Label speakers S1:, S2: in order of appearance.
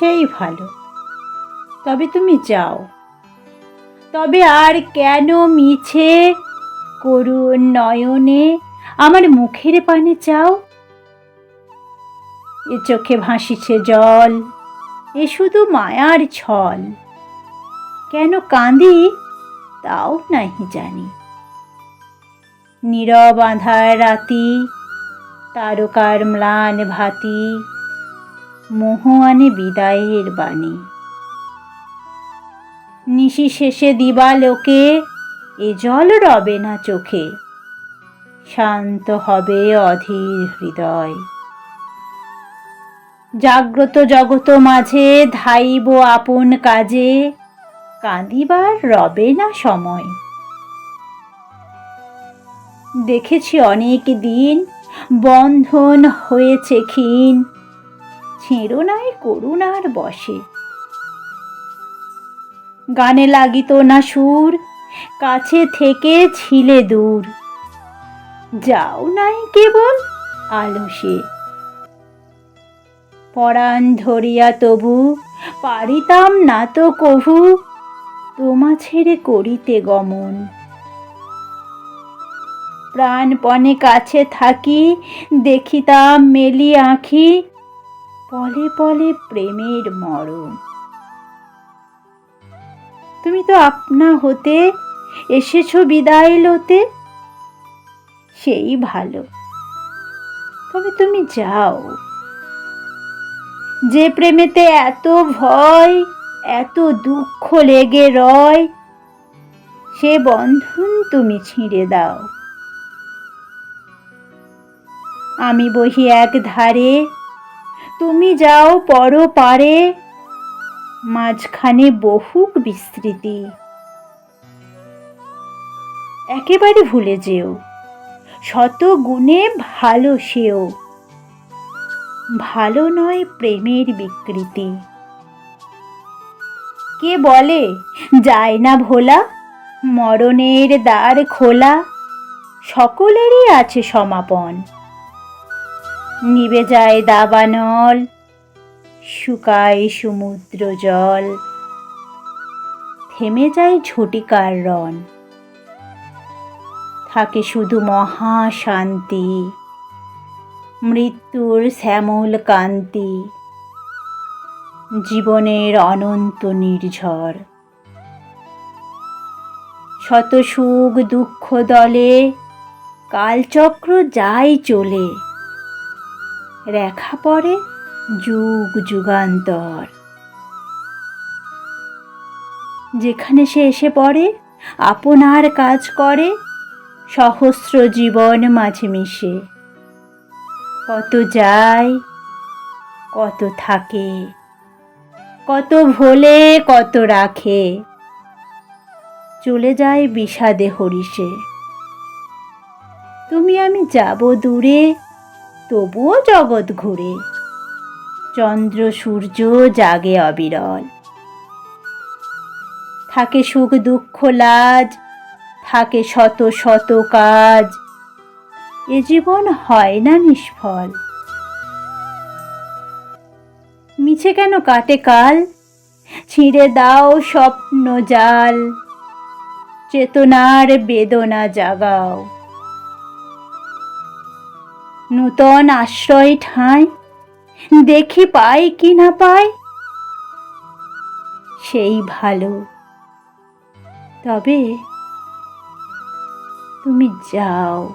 S1: সেই ভালো। তবে তুমি যাও। তবে আর কেন মিছে করুণ নয়নে আমার মুখের পানে চাও? এ চোখে ভাসিছে জল, এ শুধু মায়ার ছল। কেন কাঁদি তাও নাহি জানি। নীরব আঁধার রাতি, তারকার ম্লান ভাতি মোহ আনে বিদায়ের বাণী। নিশি শেষে দিবালোকে এ জল রবে না চোখে। শান্ত হবে অধীর হৃদয়। জাগ্রত জগত মাঝে ধাইব আপন কাজে, কাঁদিবার রবে না সময়। দেখেছি অনেক দিন বন্ধন হয়েছে ক্ষীণ ছেঁড়ো নাই করুণার বসে গানে লাগিত না সুর, কাছে থেকে ছিলে দূর। যাও নাই কেবল আলসে। পরাণ ধরিয়া তবু পারিতাম না তো কভু, তোমা ছেড়ে করিতে গমন। প্রাণপণে কাছে থাকি, দেখিতাম মেলি আঁখি পলে পলে প্রেমের মরণ। তুমি তো আপনা হতে এসেছ বিদায় লতে, সেই ভালো। তবে তুমি যাও। যে প্রেমেতে এত ভয়, এত দুঃখ লেগে রয়, সে বন্ধন তুমি ছিঁড়ে দাও। আমি বহি এক ধারে তুমি যাও পর পারে। মাঝখানে বহুক বিস্তৃতি। একেবারে ভুলে যেও। শত গুণে ভালো সেও। ভালো নয় প্রেমের বিকৃতি। কে বলে, যায় না ভোলা, মরণের দ্বার খোলা। সকলেরই আছে সমাপন। নিবে যায় দাবানল, শুকায় সমুদ্র জল। থেমে যায় ঝটিকার রন থাকে শুধু মহা শান্তি, মৃত্যুর শ্যামল কান্তি, জীবনের অনন্ত নির্ঝর। শত সুখ দুঃখ দলে, কালচক্র যাই চলে। রেখা পড়ে যুগ যুগান্তর। যেখানে সে এসে পড়ে, আপনার কাজ করে, সহস্র জীবন মাঝে মিশে। কত যায়, কত থাকে, কত ভোলে, কত রাখে। চলে যায় বিষাদে হরিষে। তুমি আমি যাব দূরে তবুও জগৎ ঘুরে। চন্দ্র, সূর্য জাগে অবিরল। থাকে সুখ, দুঃখ, লাজ, থাকে শত শত কাজ। এ জীবন হয় না নিষ্ফল। মিছে কেন কাটে কাল? ছিঁড়ে দাও স্বপ্ন জাল। চেতনার বেদনা জাগাও। নূতন আশ্রয় ঠাঁই দেখি পাই কি না পাই? সেই ভালো। তবে তুমি যাও।